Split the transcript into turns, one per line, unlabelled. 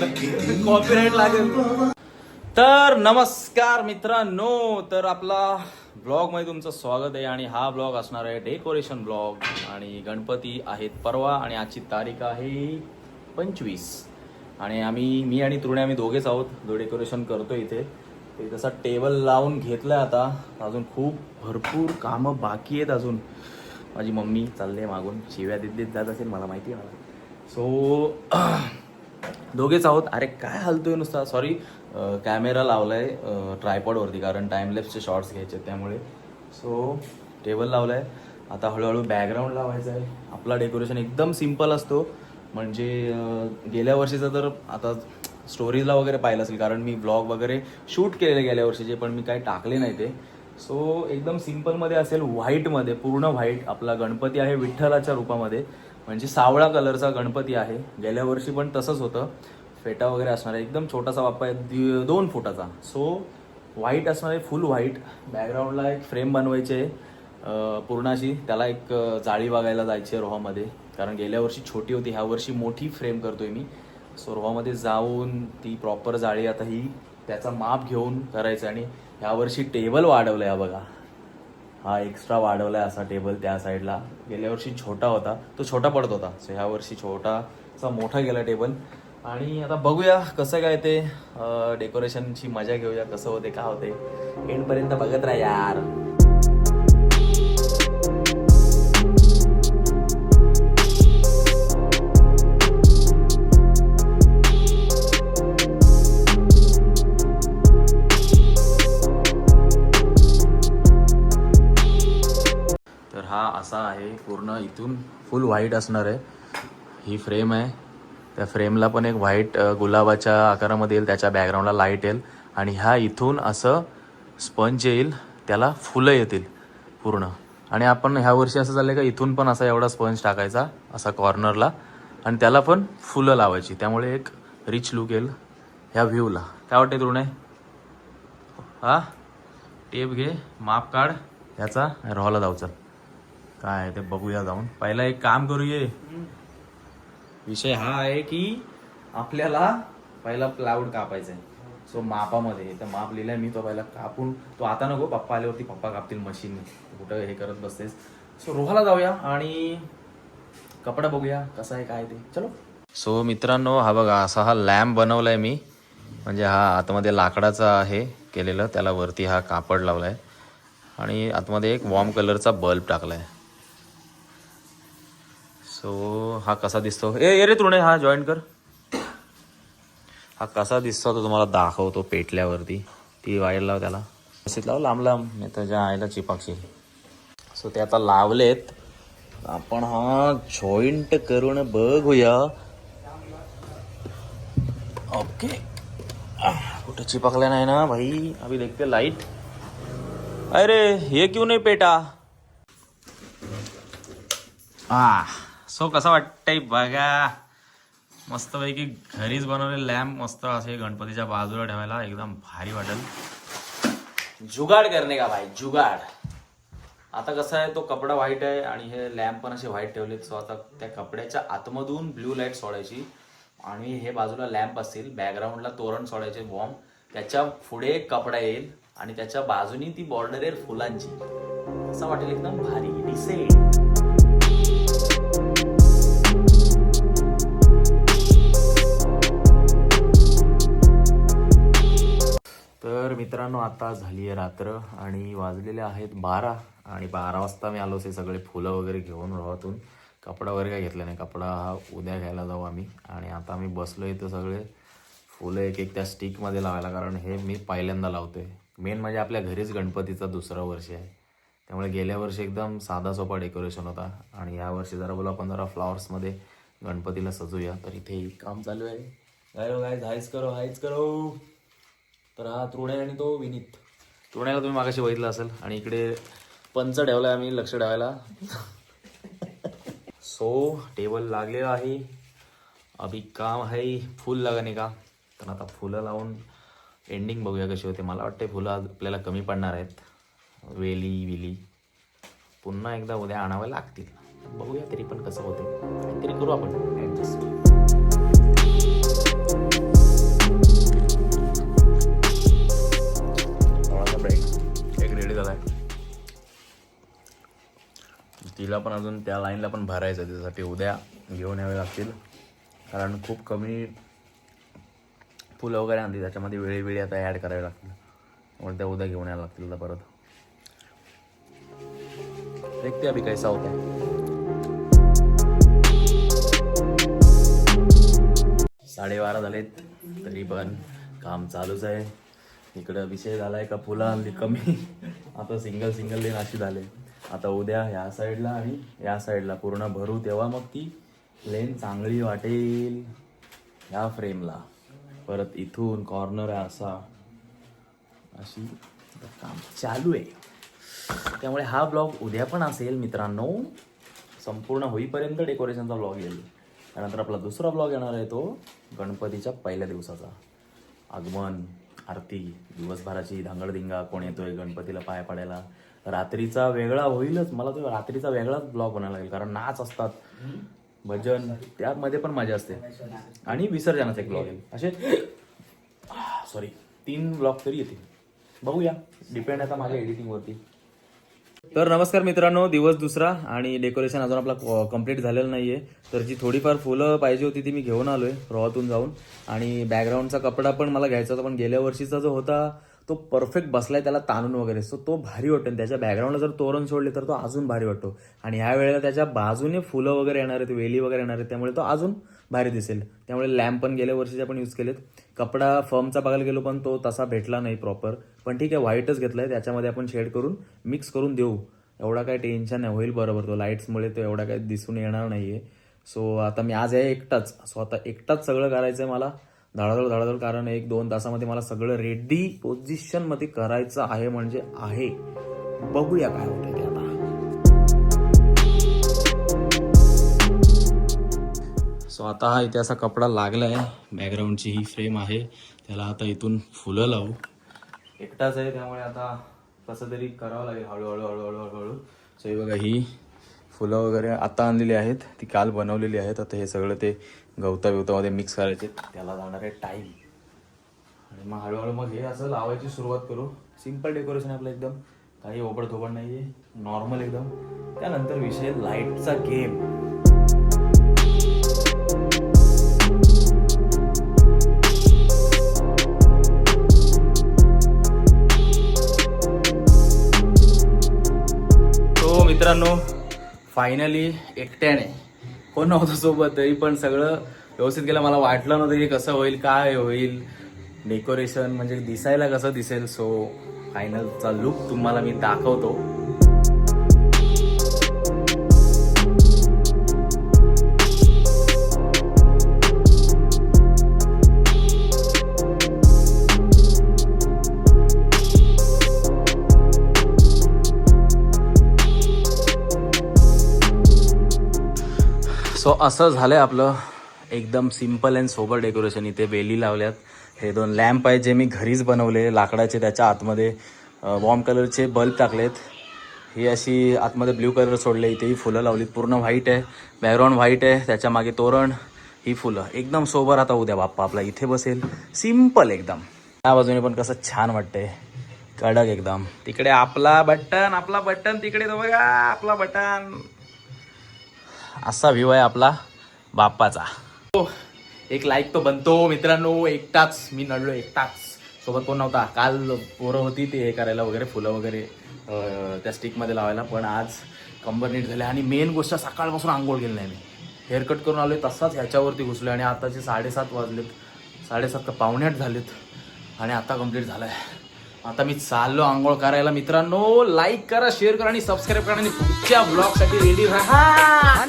Copyright लागेल. तर नमस्कार मित्रांनो तर आपला ब्लॉगमध्ये तुमचं स्वागत आहे आणि हा ब्लॉग असणार आहे डेकोरेशन ब्लॉग. आणि गणपती आहेत परवा आणि आजची तारीख आहे पंचवीस. आणि आम्ही मी आणि तृणे आम्ही दोघेच आहोत. जो डेकोरेशन करतो इथे ते तसा टेबल लावून घेतलाय आता. अजून खूप भरपूर कामं बाकी आहेत अजून. माझी मम्मी चालले मागून. शिव्या देत देत जात असेल मला माहिती आहे मला. सो दोघेच आहोत. अरे काय हलतोय नुसता? सॉरी कॅमेरा लावलाय ट्रायपॉडवरती कारण टाइमलेप्सचे शॉर्ट्स घ्यायचे त्यामुळे. सो टेबल लावलाय. आता हळूहळू बॅकग्राऊंड लावायचा आहे. आपला डेकोरेशन एकदम सिंपल असतो. म्हणजे गेल्या वर्षीचं तर आता स्टोरीजला वगैरे पाहिलं असेल कारण मी ब्लॉग वगैरे शूट केलेले गेल्या वर्षीचे पण मी काही टाकले नाही ते. सो एकदम सिम्पलमध्ये असेल व्हाईटमध्ये पूर्ण व्हाईट आपला गणपती आहे विठ्ठलाच्या रूपामध्ये. म्हणजे सावळा कलरचा गणपती आहे. गेल्या वर्षी पण तसंच होतं. फेटा वगैरे असणार आहे. एकदम छोटासा बाप्पा आहे. दोन फुटाचा. सो व्हाईट असणार आहे. फुल व्हाईट बॅकग्राऊंडला एक फ्रेम बनवायची आहे. पूर्ण अशी त्याला एक जाळी बघायला जायची आहे रोहामध्ये. कारण गेल्या वर्षी छोटी होती. ह्या वर्षी मोठी फ्रेम करतोय मी. सो रोहामध्ये जाऊन ती प्रॉपर जाळी आता ही त्याचा माप घेऊन करायचं आणि ह्यावर्षी टेबल वाढवलं आहे बघा. हा एक्स्ट्रा वाढवलाय असा टेबल त्या साईडला गेल्या वर्षी छोटा होता. तो छोटा पडत होता. सो ह्या वर्षी छोटाचा मोठा गेला टेबल आणि आता बघूया कसं काय ते डेकोरेशनची मजा घेऊया कसं होते का होते. एंडपर्यंत बघत राहा यार. असा आहे पूर्ण इथून फुल व्हाईट असणार आहे. ही फ्रेम आहे. त्या फ्रेमला पण एक व्हाईट गुलाबाच्या आकारामध्ये येईल त्याच्या बॅकग्राऊंडला लाइट येईल. आणि ह्या इथून असं स्पंज येईल त्याला फुलं येतील पूर्ण. आणि आपण ह्या वर्षी असं झालं का इथून पण असा एवढा स्पंज टाकायचा असा कॉर्नरला आणि त्याला पण फुलं लावायची. त्यामुळे एक रिच लुक येईल ह्या व्ह्यूला काय वाटते तुरणे? हा? टेप घे माप काढ. ह्याचा रॉला जाऊ चल. काय आहे ते बघूया जाऊन. पहिला एक काम करूये. विषय हा आहे की आपल्याला पहिला प्लाऊड कापायचा आहे सो मापामध्ये. तर माप लिहिलाय मी तो पहिला कापून. तो आता नको पप्पा आल्यावरती पप्पा कापतील मशीन कुठं हे करत बसतेस? सो रोहाला जाऊया आणि कपडा बघूया कसा आहे काय ते. चलो. सो मित्रांनो हा बघा असा हा लॅम्प बनवलाय मी. म्हणजे हा आतमध्ये लाकडाचा आहे केलेलं. त्याला वरती हा कापड लावलाय. आणि आतमध्ये एक वॉर्म कलरचा बल्ब टाकलाय. सो हा कसा दिसतो? ए ये रे तृणे हा जॉईन कर. हा कसा दिसतो तो तुम्हाला दाखवतो पेटल्यावरती. ती वायर लाव त्याला. व्यवस्थित लाव लांब लांब. नाही त्याच्या आईला चिपाक्षी सो ते आता लावलेत. आपण हा जॉईंट करून बघूया. ओके कुठे चिपकल्या नाही ना भाई? अभी देखते लाइट अरे हे क्यों नाही पेटा? आ. सो कसं वाटतंय? बघा. मस्तपैकी घरीच बनवले लॅम्प मस्त असे गणपतीच्या बाजूला ठेवायला एकदम भारी वाटेल. जुगाड करणे का भाई? जुगाड. आता कसं आहे तो कपडा व्हाईट आहे आणि हे लॅम्प पण असे व्हाईट ठेवलेत. सो आता त्या कपड्याच्या आतमधून ब्ल्यू लाइट सोडायची आणि हे बाजूला लॅम्प असतील बॅकग्राऊंडला तोरण सोडायचे बॉम्ब त्याच्या पुढे एक कपडा येईल आणि त्याच्या बाजूनी ती बॉर्डर येईल फुलांची. असं वाटेल? एकदम भारी. डिसेंट मित्रांनो आता झाली आहे रात्र आणि वाजलेले आहेत बारा आणि बारा वाजता मी आलो हे सगळे फुलं वगैरे घेऊन रोहातून कपडा वगैरे काय घेतला नाही. कपडा हा उद्या घ्यायला जाऊ आम्ही. आणि आता आम्ही बसलो इथं सगळे फुलं एक एक त्या स्टिकमध्ये लावायला कारण हे मी पहिल्यांदा लावतोय. मेन म्हणजे आपल्या घरीच गणपतीचं दुसरं वर्ष आहे. त्यामुळे गेल्या वर्षी एकदम साधा सोपा डेकोरेशन होता. आणि या वर्षी जरा बोला आपण जरा फ्लॉवर्समध्ये गणपतीला सजूया. तर इथे काम चालू आहे. काय हो, हायच करो हायच करो. तर हा तृणय आणि तो विनीत. तृण्याला तुम्ही मागाशी बघितलं असेल आणि इकडे पंच ठेवलाय आम्ही लक्ष ठेवायला. सो टेबल लागलेला आहे. अभी काम आहे. फुल लगाने का? तर आता फुलं लावून एंडिंग बघूया कशी होते. मला वाटते फुलं आज आपल्याला कमी पडणार आहेत. वेली विली. पुन्हा एकदा उद्या आणावे लागतील. बघूया तरी पण कसं होते काहीतरी करू आपण. ॲडजस्ट त्याला पण अजून त्या लाईनला पण भरायचं त्यासाठी त्याच्यासाठी उद्या घेऊन यावे लागतील. कारण खूप कमी फुलं वगैरे आणली त्याच्यामध्ये वेळेवेळी आता ॲड करावे लागतील. म्हणून त्या उद्या घेऊन यायला लागतील आता परत. देखते अभी कैसा होता है. साडेबारा झालेत. तरी पण काम चालूच आहे. इकडं विषय आहे का फुलं आणली कमी. आता सिंगल सिंगल लेन अशी झाले. आता उद्या ह्या साईडला आणि या साईडला पूर्ण भरू तेव्हा मग ती लेन चांगली वाटेल ह्या फ्रेमला. परत इथून कॉर्नर आहे असा. अशी काम चालू आहे. त्यामुळे हा ब्लॉग उद्या पण असेल मित्रांनो. संपूर्ण होईपर्यंत डेकोरेशनचा ब्लॉग येईल. त्यानंतर आपला दुसरा ब्लॉग येणार आहे तो गणपतीच्या पहिल्या दिवसाचा. आगमन आरती दिवसभराची धांगडधिंगा कोण येतोय गणपतीला पाय पडायला. रात्रीचा वेगळा होईलच. मला तो रात्रीचा वेगळाच ब्लॉग बनायला लागेल कारण नाच असतात. भजन त्यामध्ये पण मजा असते. आणि विसर्जनाचा एक ब्लॉग येईल असे ah, सॉरी तीन ब्लॉग तरी येतील. बघूया. डिपेंड आता माझ्या एडिटिंगवरती तर नमस्कार मित्रांनो दिवस दुसरा आणि डेकोरेशन अजून आपला कंप्लीट झालेलं नाही आहे तर जी थोडीफार फुलं पाहिजे होती ती मी घेऊन आलो आहे रॉतून जाऊन. आणि बॅकग्राऊंडचा कपडा पण मला घ्यायचा होता पण गेल्या वर्षीचा जो होता तो परफेक्ट बसलाय त्याला ताणून वगैरे. सो तो भारी वाटतो. आणि त्याच्या बॅकग्राऊंडला जर तोरण सोडले तर तो अजून भारी वाटतो. आणि ह्या वेळेला त्याच्या बाजूने फुलं वगैरे येणार आहेत वेली वगैरे येणार आहेत त्यामुळे तो अजून भारी दिसेल. त्यामुळे लॅम्प पण गेल्या वर्षीचे आपण यूज केलेत. कपडा फर्मचा बघायला गेलो पण तो तसा भेटला नाही प्रॉपर पण ठीक आहे व्हाईटच घेतलाय. त्याच्यामध्ये आपण शेड करून मिक्स करून देऊ. एवढा काही टेन्शन नाही. होईल बरोबर तो. लाईट्समुळे तो एवढा काही दिसून येणार नाही आहे सो आता मी आज आहे एकटाच. सो आता एकटाच सगळं करायचं आहे मला. धडाधड धडाधड कारण एक दोन तासामध्ये मला सगळं रेडी पोझिशनमध्ये करायचं आहे म्हणजे आहे. बघूया काय होतं ते आता. सो आता हा इथे असा कपडा लागला आहे बॅकग्राऊंडची ही फ्रेम आहे. त्याला आता इथून फुलं लावू. एकटाच आहे त्यामुळे आता कसं तरी करावं लागेल हळूहळू हळूहळू हळूहळू. सो बघा ही फुलं वगैरे आता आणलेली आहेत ती काल बनवलेली आहेत. आता हे सगळं ते गवता बिवतामध्ये मिक्स करायचे. त्याला जाणार आहे टाईम आणि मग हळूहळू मग हे असं लावायची सुरुवात करू. सिंपल डेकोरेशन आपलं एकदम. काही ओबडधोबड नाही आहे नॉर्मल एकदम. त्यानंतर विषय लाईटचा गेम मित्रांनो फायनली एकट्याने. कोण नव्हतं सोबत तरी पण सगळं व्यवस्थित केलं. मला वाटलं नव्हतं की कसं होईल काय होईल. डेकोरेशन म्हणजे दिसायला कसं दिसेल सो फायनलचा लुक तुम्हाला मी दाखवतो. सो असं झालं आहे आपलं. एकदम सिंपल अँड सोबर डेकोरेशन इथे वेली लावल्यात. हे दोन लॅम्प आहेत जे मी घरीच बनवले. लाकडाचे त्याच्या आतमध्ये वॉर्म कलरचे बल्ब टाकलेत. ही अशी आतमध्ये ब्ल्यू कलर सोडले. इथेही फुलं लावलीत. पूर्ण व्हाईट आहे. बॅकग्राऊंड व्हाईट आहे. त्याच्यामागे तोरण. ही फुलं. एकदम सोबर आता उद्या बाप्पा आपला इथे बसेल. सिंपल एकदम. त्या बाजूने पण कसं छान वाटतंय. कडक एकदम. तिकडे आपला बटन आपला बटन तिकडे तो बघा आपला बटन असा व्ह्यू आहे आपला बाप्पाचा. हो, एक लाईक तो बनतो मित्रांनो एकटाच. मी नडलो एकटाच. सोबत कोण नव्हता? काल पोरं होती ते हे करायला वगैरे फुलं वगैरे त्या स्टिकमध्ये लावायला. पण आज कंबर नीट झाले आणि मेन गोष्ट सकाळपासून आंघोळ केली नाही मी. हेअरकट करून आलोय तसाच ह्याच्यावरती घुसलो आणि आताचे साडेसात वाजलेत. साडेसात पावणे आठ झालेत आणि आता कंप्लीट आहे आता मी चाललो आंघोळ करायला. मित्रांनो लाईक करा शेअर करा आणि सबस्क्राईब करा. आणि पुढच्या ब्लॉगसाठी रेडी राहा.